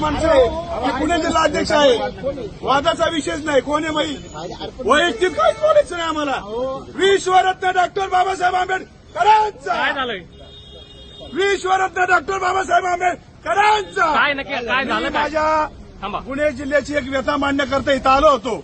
माणसं आहे मी पुणे जिल्हा अध्यक्ष आहे. वादाचा विषयच नाही. कोण आहे माई वैयक्तिक काहीच बोलायचं नाही आम्हाला. विश्वरत्न डॉक्टर बाबासाहेब आंबेडकरांचा. झालंय? विश्वरत्न डॉक्टर बाबासाहेब आंबेडकरांचा. काय माझ्या पुणे जिल्ह्याची एक व्यथा मांडण्या करता इथं आलो होतो.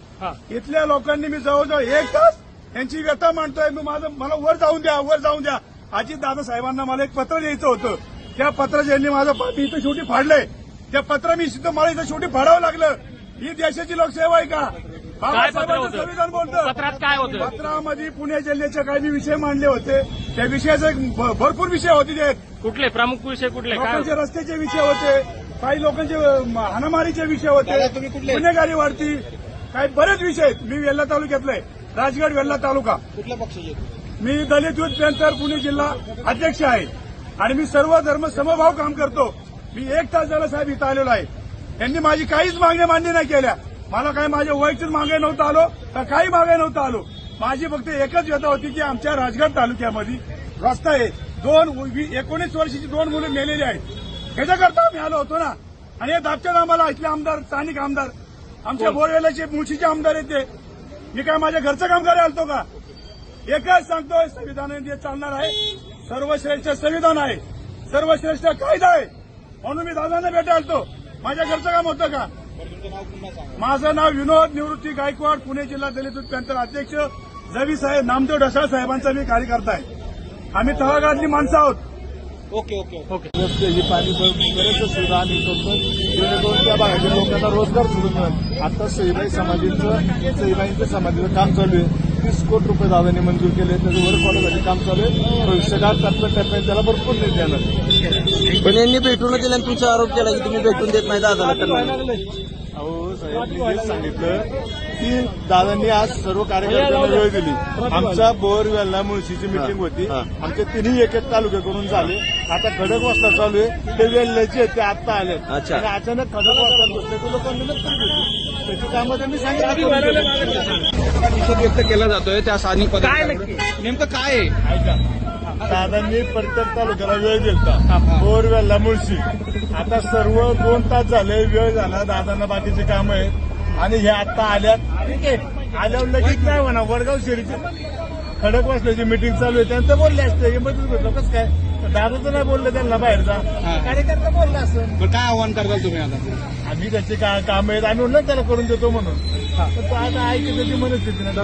इथल्या लोकांनी मी जवळजवळ एक तास यांची व्यथा मांडतोय. मी माझं मला वर जाऊन द्या वर जाऊन द्या. अजित दादा साहेबांना मला एक पत्र द्यायचं होतं. त्या पत्राचं यांनी माझं इथं शेवटी फाडलंय. त्या पत्र मी सिद्ध मला इथं शेवटी फाडावं लागलं. ही देशाची लोकसेवा आहे का? काय पत्र बाबासाहेबांचं संविधान होतं बोलतं. पत्रात काय होतं? पत्रामध्ये पुणे जिल्ह्याचे काही मी विषय मांडले होते. त्या विषयाचे एक भ- भरपूर विषय होते ते. कुठले? प्रमुख विषय कुठले? काय लोकांचे? रस्त्याचे विषय होते. काही लोकांचे अं, हाणामारीचे विषय होते. गुन्हेगारी वाढती. काही बरेच विषय आहेत. मी वेल्हा तालुक्यातले. राजगड वेल्हा तालुका. कुठल्या पक्षाचे मी दलित युथ पॅन्थर पुणे जिल्हा अध्यक्ष आहे. आणि मी सर्व धर्म समभाव काम करतो. मी एक तास झाला साहेब इथं आलेलो आहे. यांनी माझी काहीच मागण्या मान्य नाही केल्या. मला काय माझ्या वैयक्तिक मागे नव्हतं आलो तर काही मागे नव्हतं आलो. माझी फक्त एकच व्यथा होती की आमच्या राजगड तालुक्यामध्ये रस्ता आहे. दोन एकोणीस वर्षाची दोन मुलं मेलेली आहेत. ह्याच्याकरता आम्ही आलो होतो ना. आणि हे दाबच्यात आम्हाला इथले आमदार स्थानिक आमदार आमच्या बोरवेलाचे मुळशीचे आमदार आहेत ते. मी काय माझ्या घरचं काम करायला आलतो का? एकच सांगतोय संविधान चालणार आहे सर्वश्रेष्ठ संविधान आहे. सर्वश्रेष्ठ कायदा आहे. म्हणून मी दादांना भेटायला आलतो. माझ्या घरचं काम होतं का? तुमचं नाव पुन्हा सांगा माझं नाव विनोद निवृत्ती गायकवाड पुणे जिल्हा दलित पॅन्थर अध्यक्ष. जवी साहेब नामदेव ढसाळ साहेबांचा मी कार्यकर्ता आहे. आम्ही तळागाळातली माणसं आहोत. Okay okay okay. रस्त्याची पाणी बरेच सुविधा आम्ही करतो. जेणेकरून त्या भागातील लोकांना रोजगार सुरू मिळेल. आता सईबाई समाधीचं सईबाईंचं समाधीचं काम चालू आहे. तीस कोटी रुपये दादांनी मंजूर केले त्याचं वर कॉलेजसाठी काम चालू आहे? भविष्यकाळ टप्प्याटप्प्याने त्याला भरपूर निधी देणार पण यांनी भेटून दिला आणि तुमचा आरोप केला की तुम्ही भेटून देत नाही दादाला त्यांना. अहो साहेब हेच सांगितलं की दादांनी आज सर्व कार्यकर्त्यांना वेळ दिली. आमच्या बोरवेलला मुळशीची मिटिंग होती. आमचे तिन्ही एक एक तालुके करून झाले. आता खडक वाजता चालू आहे. ते वेल्ल्याचे आहेत, ते आता आले. आणि अचानक खडक वाजता बसले तर लोकांनी नंतर घेतली त्याची कामं त्यांनी सांगितलं. निषेध व्यक्त केला जातोय त्या स्थानिक काय. नक्की? नेमकं काय आहे? ऐका. दादांनी प्रत्येक तालुक्याला वेळ दिलता. बोरवेलला मुळशी. आता सर्व दोन तास झाले वेळ झाला दादांना बाकीचे काम आहेत. आणि हे आता आल्यात. ठीक आहे आल्यावर लगेच काय म्हणा वडगाव शहरीचे खडक वाचल्याची मिटिंग चालू आहे. त्यांचं बोलले असते हे मध्येच भेटलं कसं काय? तर दादा तर नाही बोलले त्यांना बाहेरचा. हा. कार्यकर्ता बोलला असं. काय आव्हान करताल तुम्ही आता? आम्ही त्याचे काम आहेत आम्ही म्हणलं त्याला करून देतो म्हणून. आता ऐकत त्याची मनस्थिती नाही.